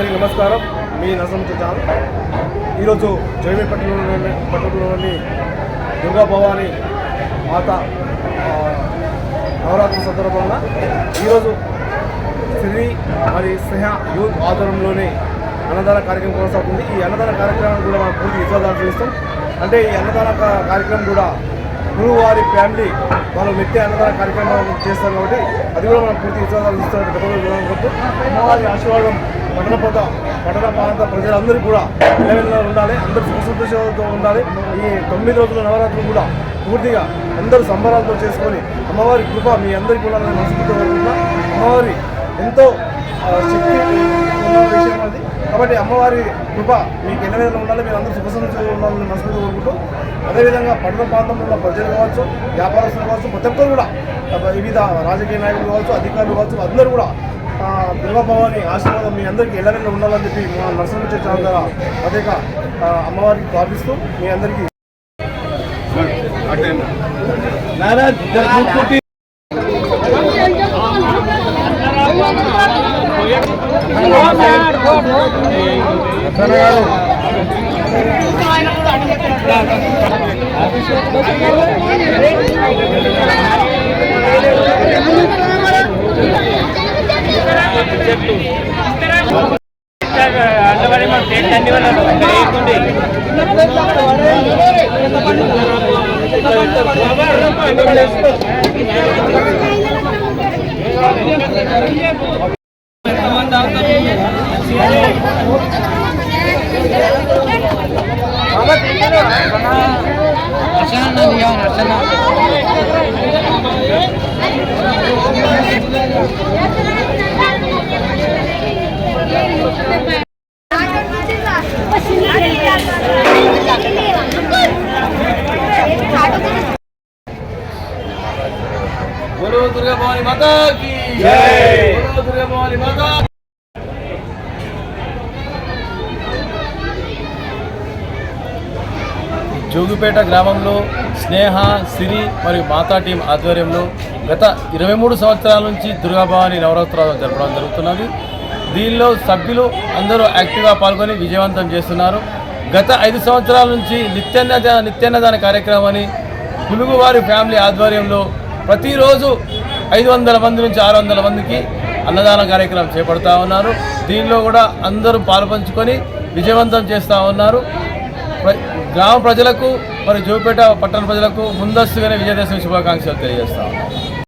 అందరికీ నమస్కారం. మీ నరసింహ ఛానల్. ఈరోజు జైవీ పట్టణంలోని పట్టణంలోని దుర్గా భవాని మాత నవరాత్రి సందర్భంగా ఈరోజు శ్రీ మరి స్నేహ యూత్ ఆధ్వర్యంలోనే అన్నదాన కార్యక్రమం కొనసాగుతుంది. ఈ అన్నదాన కార్యక్రమాన్ని కూడా మనం పూర్తి విశ్వాసాలు చేస్తాం. అంటే ఈ అన్నదాన కార్యక్రమం కూడా గురువు వారి ఫ్యామిలీ వాళ్ళు నిత్య అన్నదాన కార్యక్రమం చేస్తారు కాబట్టి అది కూడా మనం పూర్తి విశ్వాసాలు ఇస్తున్నట్టు గతంలో అమ్మవారి ఆశీర్వాదం పట్టణ పొద పట్టణ ప్రాంత ప్రజలందరూ కూడా నిలవెల్లా ఉండాలి అందరూ సుఖ సంతోషాలతో ఉండాలి. ఈ తొమ్మిది రోజుల నవరాత్రులు కూడా పూర్తిగా అందరూ సంబరాలతో చేసుకొని అమ్మవారి కృప మీ అందరికీ కూడా నేను కోరుకుంటున్నా. అమ్మవారి ఎంతో శక్తి విషయం అది. కాబట్టి అమ్మవారి కృప మీకు ఎన్ని విధంగా ఉండాలి మీరు అందరూ సుఖ సంతోషంగా ఉండాలని మనస్ఫూర్తిగా కోరుకుంటూ అదేవిధంగా పట్టణ ప్రాంతంలో ఉన్న ప్రజలు కావచ్చు వ్యాపారస్తులు కావచ్చు ప్రతి ఒక్కరు కూడా వివిధ రాజకీయ నాయకులు కావచ్చు అధికారులు కావచ్చు అందరూ కూడా దుర్గాభవాని ఆశీర్వాదం మీ అందరికీ ఎల్లవెల్ల ఉండాలని చెప్పి మా నరసింహ ఛానల్ ద్వారా ప్రత్యేక అమ్మవారికి ప్రార్థిస్తూ మీ అందరికీ అభిషేక్ మన టెంట్ అన్ని వాళ్ళు ఇక్కడ వేయకుండి బోలో మాతా జోగిపేట గ్రామంలో స్నేహ సిరి మరియు మాతా టీం ఆధ్వర్యంలో గత ఇరవై మూడు సంవత్సరాల నుంచి దుర్గాభవాని నవరాత్రులు జరపడం జరుగుతున్నది. దీనిలో సభ్యులు అందరూ యాక్టివ్గా పాల్గొని విజయవంతం చేస్తున్నారు. గత ఐదు సంవత్సరాల నుంచి నిత్యాన్న నిత్యాన్నదాన కార్యక్రమాన్ని పులుగువారి ఫ్యామిలీ ఆధ్వర్యంలో ప్రతిరోజు ఐదు వందల మంది నుంచి ఆరు వందల మందికి అన్నదాన కార్యక్రమం చేపడతా ఉన్నారు. దీనిలో కూడా అందరూ పాల్పంచుకొని విజయవంతం చేస్తూ ఉన్నారు. గ్రామ ప్రజలకు మరి జోపేట పట్టణ ప్రజలకు ముందస్తుగానే విజయదశమి శుభాకాంక్షలు తెలియజేస్తా ఉన్నారు